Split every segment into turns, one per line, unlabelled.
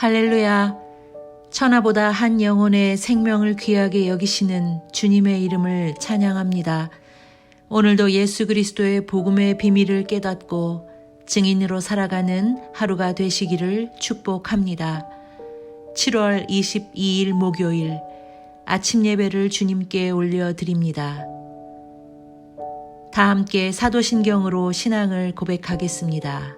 할렐루야. 천하보다 한 영혼의 생명을 귀하게 여기시는 주님의 이름을 찬양합니다. 오늘도 예수 그리스도의 복음의 비밀을 깨닫고 증인으로 살아가는 하루가 되시기를 축복합니다. 7월 22일 목요일 아침 예배를 주님께 올려드립니다. 다 함께 사도신경으로 신앙을 고백하겠습니다.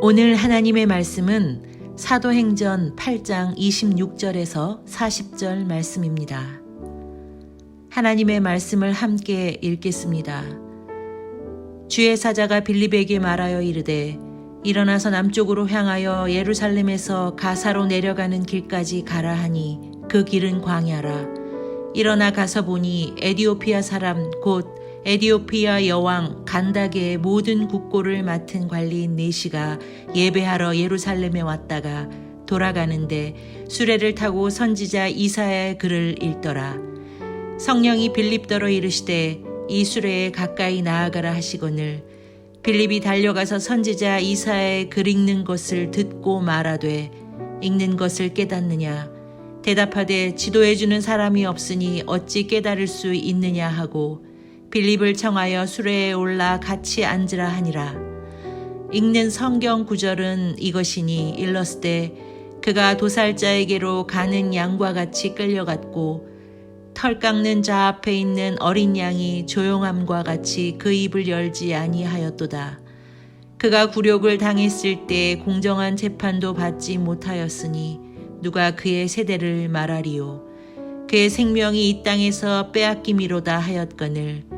오늘 하나님의 말씀은 사도행전 8장 26절에서 40절 말씀입니다. 하나님의 말씀을 함께 읽겠습니다. 주의 사자가 빌립에게 말하여 이르되 일어나서 남쪽으로 향하여 예루살렘에서 가사로 내려가는 길까지 가라 하니 그 길은 광야라. 일어나 가서 보니 에디오피아 사람 곧 에디오피아 여왕 간다게의 모든 국고를 맡은 관리인 네시가 예배하러 예루살렘에 왔다가 돌아가는데 수레를 타고 선지자 이사야의 글을 읽더라. 성령이 빌립더러 이르시되 이 수레에 가까이 나아가라 하시거늘 빌립이 달려가서 선지자 이사야의 글 읽는 것을 듣고 말하되 읽는 것을 깨닫느냐 대답하되 지도해 주는 사람이 없으니 어찌 깨달을 수 있느냐 하고 빌립을 청하여 수레에 올라 같이 앉으라 하니라. 읽는 성경 구절은 이것이니 일렀을 그가 도살자에게로 가는 양과 같이 끌려갔고 털 깎는 자 앞에 있는 어린 양이 조용함과 같이 그 입을 열지 아니하였도다. 그가 굴욕을 당했을 때 공정한 재판도 받지 못하였으니 누가 그의 세대를 말하리요. 그의 생명이 이 땅에서 빼앗김이로다 하였거늘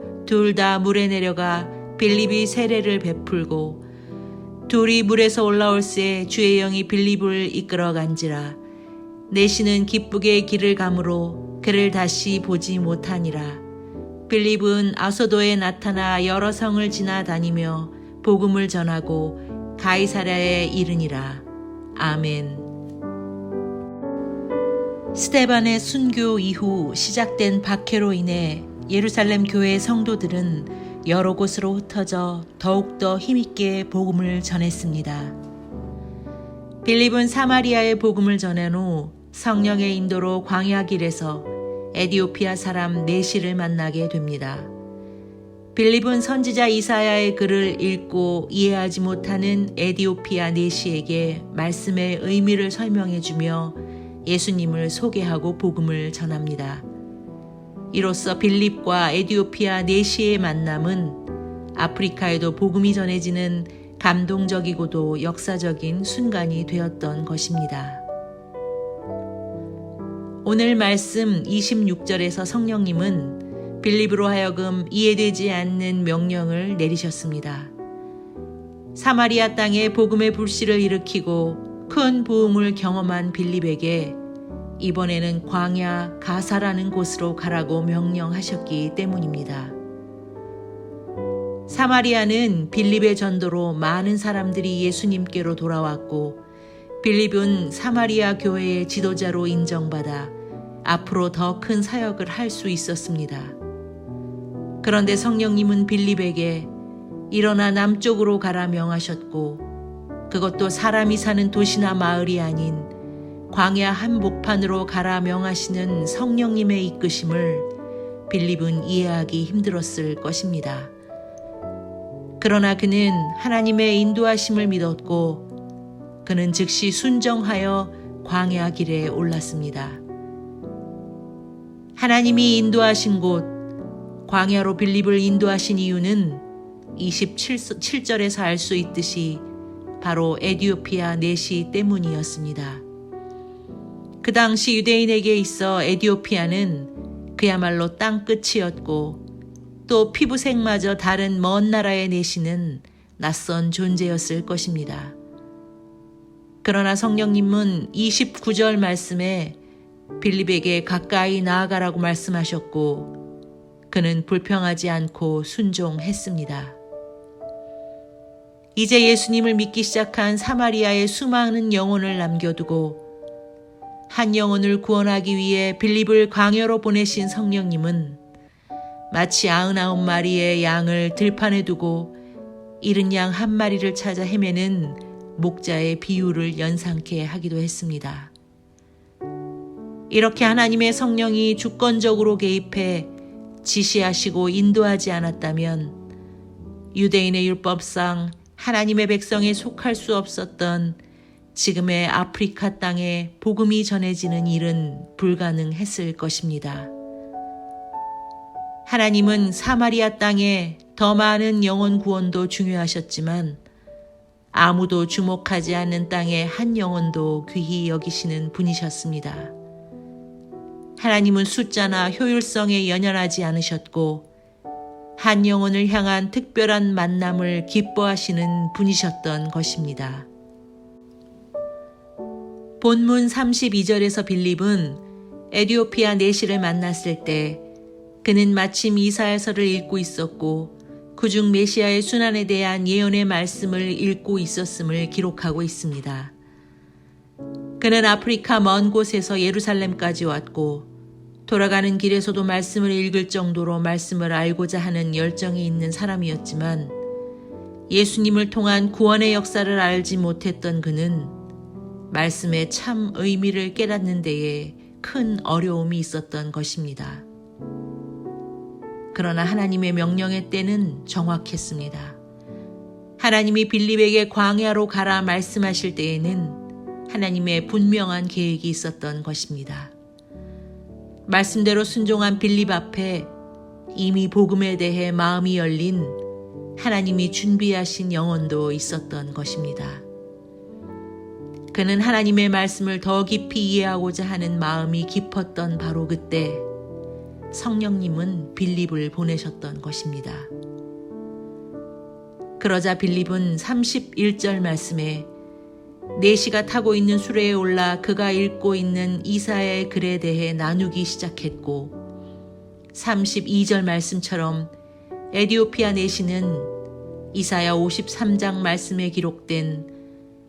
둘 다 물에 내려가 빌립이 세례를 베풀고 둘이 물에서 올라올새 주의 영이 빌립을 이끌어 간지라. 내시는 기쁘게 길을 가므로 그를 다시 보지 못하니라. 빌립은 아소도에 나타나 여러 성을 지나다니며 복음을 전하고 가이사랴에 이르니라. 아멘. 스테반의 순교 이후 시작된 박해로 인해 예루살렘 교회 성도들은 여러 곳으로 흩어져 더욱더 힘있게 복음을 전했습니다. 빌립은 사마리아의 복음을 전한 후 성령의 인도로 광야 길에서 에디오피아 사람 네시를 만나게 됩니다. 빌립은 선지자 이사야의 글을 읽고 이해하지 못하는 에디오피아 네시에게 말씀의 의미를 설명해 주며 예수님을 소개하고 복음을 전합니다. 이로써 빌립과 에디오피아 네시의 만남은 아프리카에도 복음이 전해지는 감동적이고도 역사적인 순간이 되었던 것입니다. 오늘 말씀 26절에서 성령님은 빌립으로 하여금 이해되지 않는 명령을 내리셨습니다. 사마리아 땅에 복음의 불씨를 일으키고 큰 부흥을 경험한 빌립에게 이번에는 광야 가사라는 곳으로 가라고 명령하셨기 때문입니다. 사마리아는 빌립의 전도로 많은 사람들이 예수님께로 돌아왔고 빌립은 사마리아 교회의 지도자로 인정받아 앞으로 더 큰 사역을 할 수 있었습니다. 그런데 성령님은 빌립에게 일어나 남쪽으로 가라 명하셨고 그것도 사람이 사는 도시나 마을이 아닌 광야 한복판으로 가라 명하시는 성령님의 이끄심을 빌립은 이해하기 힘들었을 것입니다. 그러나 그는 하나님의 인도하심을 믿었고 그는 즉시 순정하여 광야 길에 올랐습니다. 하나님이 인도하신 곳 광야로 빌립을 인도하신 이유는 27절에서 알 수 있듯이 바로 에디오피아 내시 때문이었습니다. 그 당시 유대인에게 있어 에디오피아는 그야말로 땅 끝이었고 또 피부색마저 다른 먼 나라의 내시는 낯선 존재였을 것입니다. 그러나 성령님은 29절 말씀에 빌립에게 가까이 나아가라고 말씀하셨고 그는 불평하지 않고 순종했습니다. 이제 예수님을 믿기 시작한 사마리아의 수많은 영혼을 남겨두고 한 영혼을 구원하기 위해 빌립을 광야로 보내신 성령님은 마치 아흔아홉 마리의 양을 들판에 두고 잃은 양한 마리를 찾아 헤매는 목자의 비유를 연상케 하기도 했습니다. 이렇게 하나님의 성령이 주권적으로 개입해 지시하시고 인도하지 않았다면 유대인의 율법상 하나님의 백성에 속할 수 없었던 지금의 아프리카 땅에 복음이 전해지는 일은 불가능했을 것입니다. 하나님은 사마리아 땅에 더 많은 영혼 구원도 중요하셨지만 아무도 주목하지 않는 땅의 한 영혼도 귀히 여기시는 분이셨습니다. 하나님은 숫자나 효율성에 연연하지 않으셨고 한 영혼을 향한 특별한 만남을 기뻐하시는 분이셨던 것입니다. 본문 32절에서 빌립은 에디오피아 내시를 만났을 때 그는 마침 이사야서를 읽고 있었고 그중 메시아의 순환에 대한 예언의 말씀을 읽고 있었음을 기록하고 있습니다. 그는 아프리카 먼 곳에서 예루살렘까지 왔고 돌아가는 길에서도 말씀을 읽을 정도로 말씀을 알고자 하는 열정이 있는 사람이었지만 예수님을 통한 구원의 역사를 알지 못했던 그는 말씀의 참 의미를 깨닫는 데에 큰 어려움이 있었던 것입니다. 그러나 하나님의 명령의 때는 정확했습니다. 하나님이 빌립에게 광야로 가라 말씀하실 때에는 하나님의 분명한 계획이 있었던 것입니다. 말씀대로 순종한 빌립 앞에 이미 복음에 대해 마음이 열린 하나님이 준비하신 영혼도 있었던 것입니다. 그는 하나님의 말씀을 더 깊이 이해하고자 하는 마음이 깊었던 바로 그때 성령님은 빌립을 보내셨던 것입니다. 그러자 빌립은 31절 말씀에 네시가 타고 있는 수레에 올라 그가 읽고 있는 이사의 글에 대해 나누기 시작했고 32절 말씀처럼 에디오피아 네시는 이사야 53장 말씀에 기록된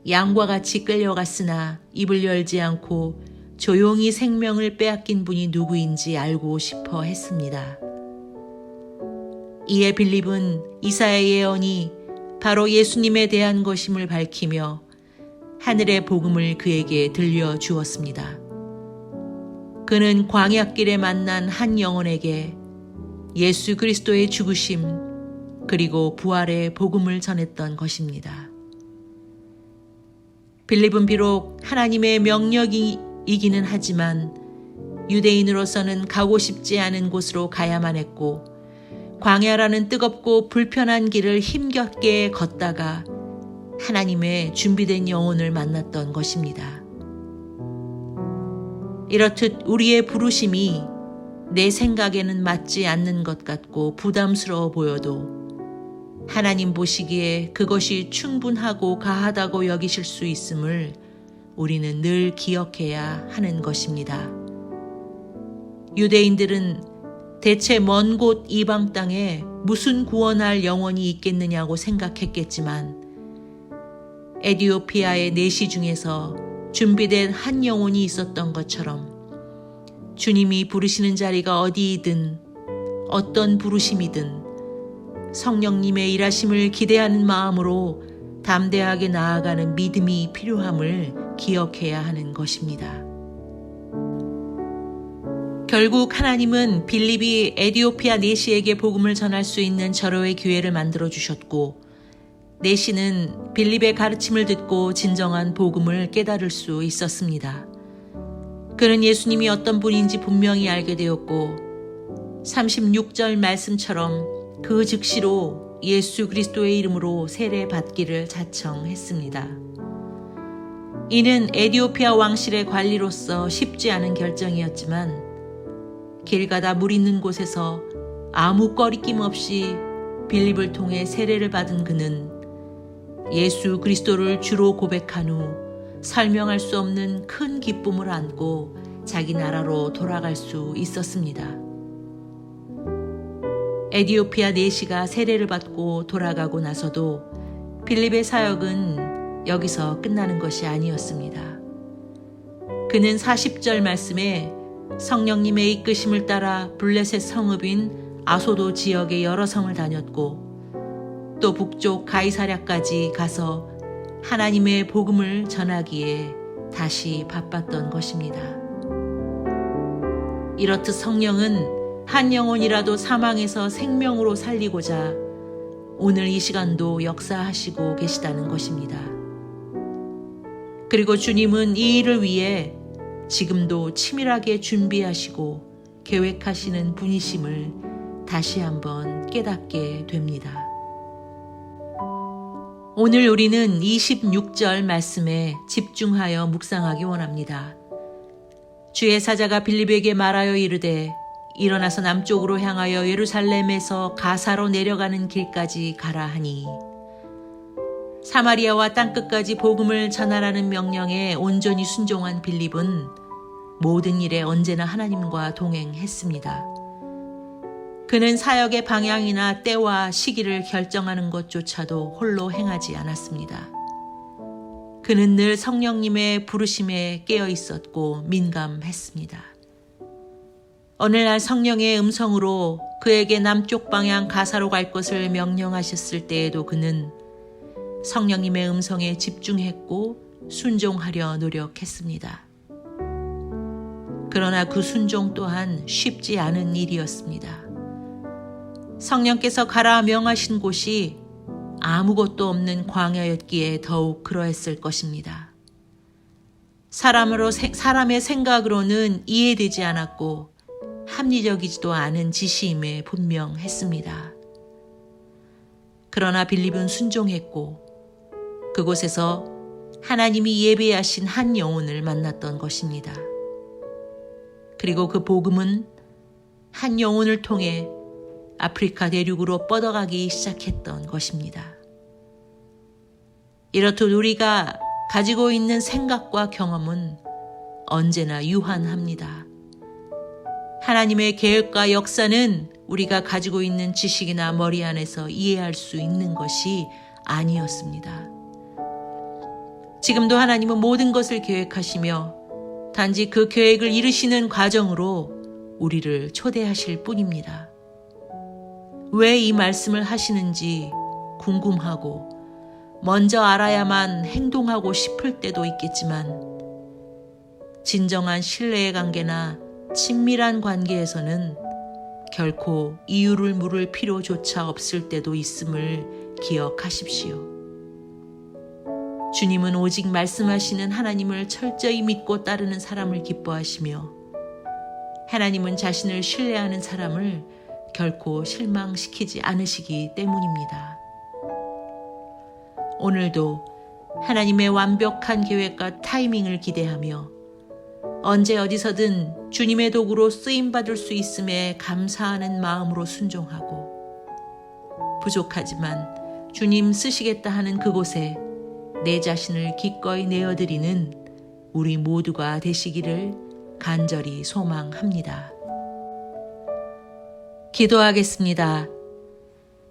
양과 같이 끌려갔으나 입을 열지 않고 조용히 생명을 빼앗긴 분이 누구인지 알고 싶어 했습니다. 이에 빌립은 이사의 예언이 바로 예수님에 대한 것임을 밝히며 하늘의 복음을 그에게 들려 주었습니다. 그는 광약길에 만난 한 영혼에게 예수 그리스도의 죽으심 그리고 부활의 복음을 전했던 것입니다. 빌립은 비록 하나님의 명령이기는 하지만 유대인으로서는 가고 싶지 않은 곳으로 가야만 했고 광야라는 뜨겁고 불편한 길을 힘겹게 걷다가 하나님의 준비된 영혼을 만났던 것입니다. 이렇듯 우리의 부르심이 내 생각에는 맞지 않는 것 같고 부담스러워 보여도 하나님 보시기에 그것이 충분하고 가하다고 여기실 수 있음을 우리는 늘 기억해야 하는 것입니다. 유대인들은 대체 먼 곳 이방 땅에 무슨 구원할 영혼이 있겠느냐고 생각했겠지만 에디오피아의 내시 중에서 준비된 한 영혼이 있었던 것처럼 주님이 부르시는 자리가 어디이든 어떤 부르심이든 성령님의 일하심을 기대하는 마음으로 담대하게 나아가는 믿음이 필요함을 기억해야 하는 것입니다. 결국 하나님은 빌립이 에디오피아 네시에게 복음을 전할 수 있는 절호의 기회를 만들어 주셨고 네시는 빌립의 가르침을 듣고 진정한 복음을 깨달을 수 있었습니다. 그는 예수님이 어떤 분인지 분명히 알게 되었고 36절 말씀처럼 그 즉시로 예수 그리스도의 이름으로 세례 받기를 자청했습니다. 이는 에디오피아 왕실의 관리로서 쉽지 않은 결정이었지만 길 가다 물 있는 곳에서 아무 꺼리낌 없이 빌립을 통해 세례를 받은 그는 예수 그리스도를 주로 고백한 후 설명할 수 없는 큰 기쁨을 안고 자기 나라로 돌아갈 수 있었습니다. 에디오피아 네시가 세례를 받고 돌아가고 나서도 빌립의 사역은 여기서 끝나는 것이 아니었습니다. 그는 40절 말씀에 성령님의 이끄심을 따라 블레셋 성읍인 아소도 지역의 여러 성을 다녔고 또 북쪽 가이사랴까지 가서 하나님의 복음을 전하기에 다시 바빴던 것입니다. 이렇듯 성령은 한 영혼이라도 사망에서 생명으로 살리고자 오늘 이 시간도 역사하시고 계시다는 것입니다. 그리고 주님은 이 일을 위해 지금도 치밀하게 준비하시고 계획하시는 분이심을 다시 한번 깨닫게 됩니다. 오늘 우리는 26절 말씀에 집중하여 묵상하기 원합니다. 주의 사자가 빌립에게 말하여 이르되 일어나서 남쪽으로 향하여 예루살렘에서 가사로 내려가는 길까지 가라 하니 사마리아와 땅끝까지 복음을 전하라는 명령에 온전히 순종한 빌립은 모든 일에 언제나 하나님과 동행했습니다. 그는 사역의 방향이나 때와 시기를 결정하는 것조차도 홀로 행하지 않았습니다. 그는 늘 성령님의 부르심에 깨어 있었고 민감했습니다. 어느 날 성령의 음성으로 그에게 남쪽 방향 가사로 갈 것을 명령하셨을 때에도 그는 성령님의 음성에 집중했고 순종하려 노력했습니다. 그러나 그 순종 또한 쉽지 않은 일이었습니다. 성령께서 가라 명하신 곳이 아무것도 없는 광야였기에 더욱 그러했을 것입니다. 사람으로, 사람의 생각으로는 이해되지 않았고 합리적이지도 않은 지시임에 분명했습니다. 그러나 빌립은 순종했고 그곳에서 하나님이 예배하신 한 영혼을 만났던 것입니다. 그리고 그 복음은 한 영혼을 통해 아프리카 대륙으로 뻗어가기 시작했던 것입니다. 이렇듯 우리가 가지고 있는 생각과 경험은 언제나 유한합니다. 하나님의 계획과 역사는 우리가 가지고 있는 지식이나 머리 안에서 이해할 수 있는 것이 아니었습니다. 지금도 하나님은 모든 것을 계획하시며 단지 그 계획을 이루시는 과정으로 우리를 초대하실 뿐입니다. 왜 이 말씀을 하시는지 궁금하고 먼저 알아야만 행동하고 싶을 때도 있겠지만 진정한 신뢰의 관계나 친밀한 관계에서는 결코 이유를 물을 필요조차 없을 때도 있음을 기억하십시오. 주님은 오직 말씀하시는 하나님을 철저히 믿고 따르는 사람을 기뻐하시며 하나님은 자신을 신뢰하는 사람을 결코 실망시키지 않으시기 때문입니다. 오늘도 하나님의 완벽한 계획과 타이밍을 기대하며 언제 어디서든 주님의 도구로 쓰임받을 수 있음에 감사하는 마음으로 순종하고 부족하지만 주님 쓰시겠다 하는 그곳에 내 자신을 기꺼이 내어드리는 우리 모두가 되시기를 간절히 소망합니다. 기도하겠습니다.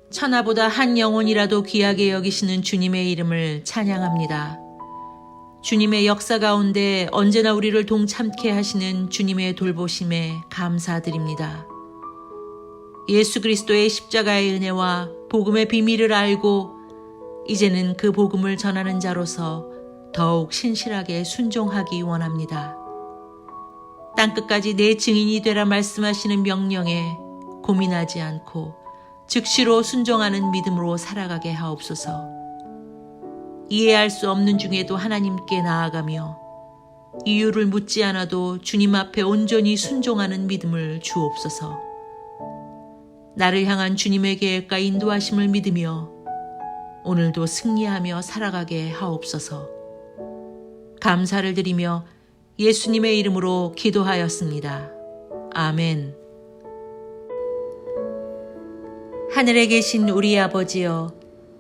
천하보다 한 영혼이라도 귀하게 여기시는 주님의 이름을 찬양합니다. 주님의 역사 가운데 언제나 우리를 동참케 하시는 주님의 돌보심에 감사드립니다. 예수 그리스도의 십자가의 은혜와 복음의 비밀을 알고 이제는 그 복음을 전하는 자로서 더욱 신실하게 순종하기 원합니다. 땅끝까지 내 증인이 되라 말씀하시는 명령에 고민하지 않고 즉시로 순종하는 믿음으로 살아가게 하옵소서. 이해할 수 없는 중에도 하나님께 나아가며 이유를 묻지 않아도 주님 앞에 온전히 순종하는 믿음을 주옵소서. 나를 향한 주님의 계획과 인도하심을 믿으며 오늘도 승리하며 살아가게 하옵소서. 감사를 드리며 예수님의 이름으로 기도하였습니다. 아멘. 하늘에 계신 우리 아버지여,